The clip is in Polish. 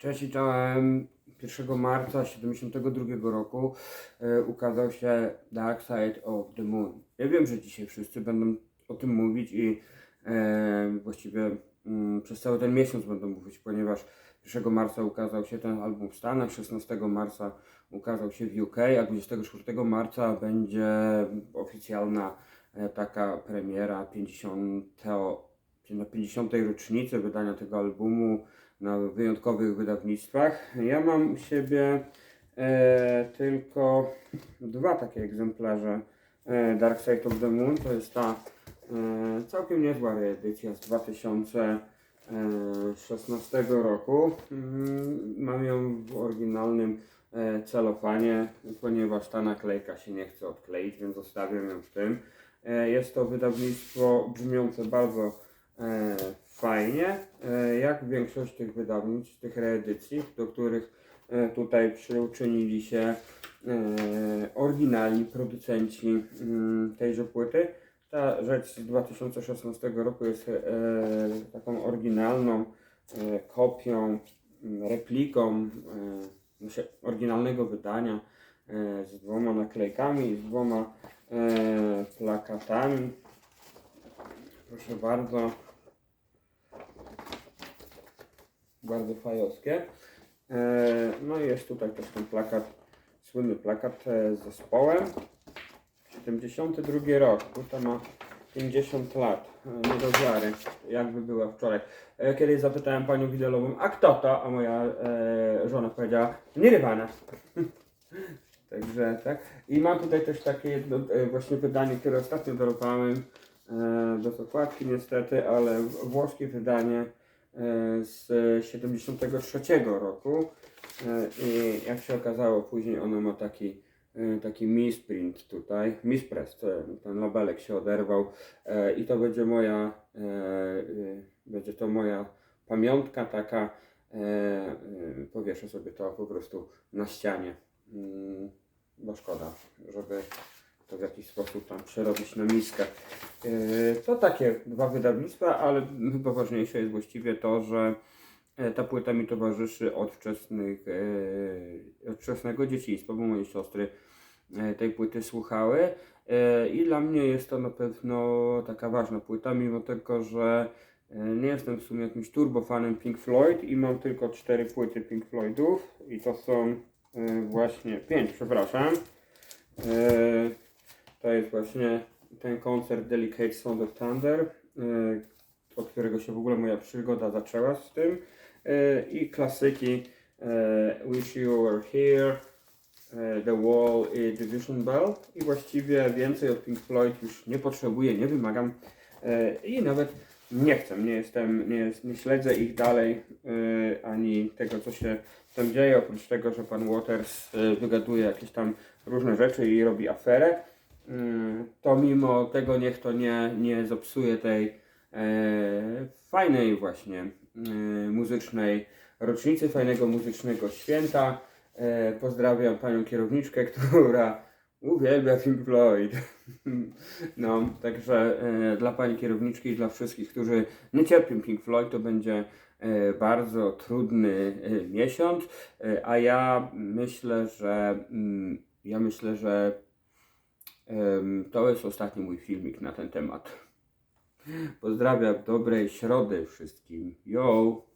Cześć i czołem. 1 marca 72 roku e, ukazał się Dark Side of the Moon. Ja wiem, że dzisiaj wszyscy będą o tym mówić i e, właściwie mm, przez cały ten miesiąc będą mówić, ponieważ 1 marca ukazał się ten album w Stanach, 16 marca ukazał się w UK, a 24 marca będzie oficjalna e, taka premiera 50 na 50. rocznicy wydania tego albumu na wyjątkowych wydawnictwach. Ja mam u siebie e, tylko dwa takie egzemplarze e, Dark Side of the Moon. To jest ta e, całkiem niezła edycja z 2016 roku. Mm, Mam ją w oryginalnym e, celofanie, ponieważ ta naklejka się nie chce odkleić, więc zostawiam ją w tym. E, Jest to wydawnictwo brzmiące bardzo fajnie, e, jak większość tych wydawnictw, tych reedycji, do których e, tutaj przyuczynili się e, oryginalni producenci mm, tejże płyty. Ta rzecz z 2016 roku jest e, taką oryginalną e, kopią, mm, repliką e, oryginalnego wydania e, z dwoma naklejkami, z dwoma e, plakatami. Proszę bardzo. Bardzo fajowskie. E, No i jest tutaj też ten plakat, słynny plakat e, z zespołem. 72 rok, tutaj ma 50 lat, E, nie do wiary, jakby była wczoraj. Kiedyś zapytałem panią widelową, a kto to? A moja żona powiedziała, Nirvana. Także tak. I mam tutaj też takie jedno właśnie wydanie, które ostatnio dorwałem bez okładki niestety, ale włoskie wydanie z 73 roku. E, I jak się okazało, później ono ma taki, e, taki misprint tutaj, mispress, ten, labelek się oderwał e, i to będzie moja, e, e, będzie to moja pamiątka taka, e, e, powieszę sobie to po prostu na ścianie, mm, bo szkoda, żeby to w jakiś sposób tam przerobić na miskę. E, To takie dwa wydawnictwa, ale chyba ważniejsze jest właściwie to, że e, ta płyta mi towarzyszy od, wczesnych, e, od wczesnego dzieciństwa, bo moje siostry tej płyty słuchały i dla mnie jest to na pewno taka ważna płyta, mimo tego, że nie jestem w sumie jakimś turbofanem Pink Floyd i mam tylko cztery płyty Pink Floydów i to są właśnie pięć, przepraszam. To jest właśnie ten koncert Delicate Sound of Thunder, e, od którego się w ogóle moja przygoda zaczęła z tym. E, I klasyki e, Wish You Were Here, The Wall i Division Bell. I właściwie więcej od Pink Floyd już nie potrzebuję, nie wymagam i nawet nie chcę, nie jestem, nie, nie śledzę ich dalej, ani tego co się tam dzieje, oprócz tego, że pan Waters wygaduje jakieś tam różne rzeczy i robi aferę. Mm, to mimo tego niech to nie, nie zepsuje tej e, fajnej właśnie e, muzycznej rocznicy, fajnego muzycznego święta. E, pozdrawiam panią kierowniczkę, która uwielbia Pink Floyd. No, także e, dla pani kierowniczki i dla wszystkich, którzy nie cierpią Pink Floyd, to będzie bardzo trudny miesiąc, a ja myślę, że mm, ja myślę, że To jest ostatni mój filmik na ten temat. Pozdrawiam dobrej środy wszystkim. Yo!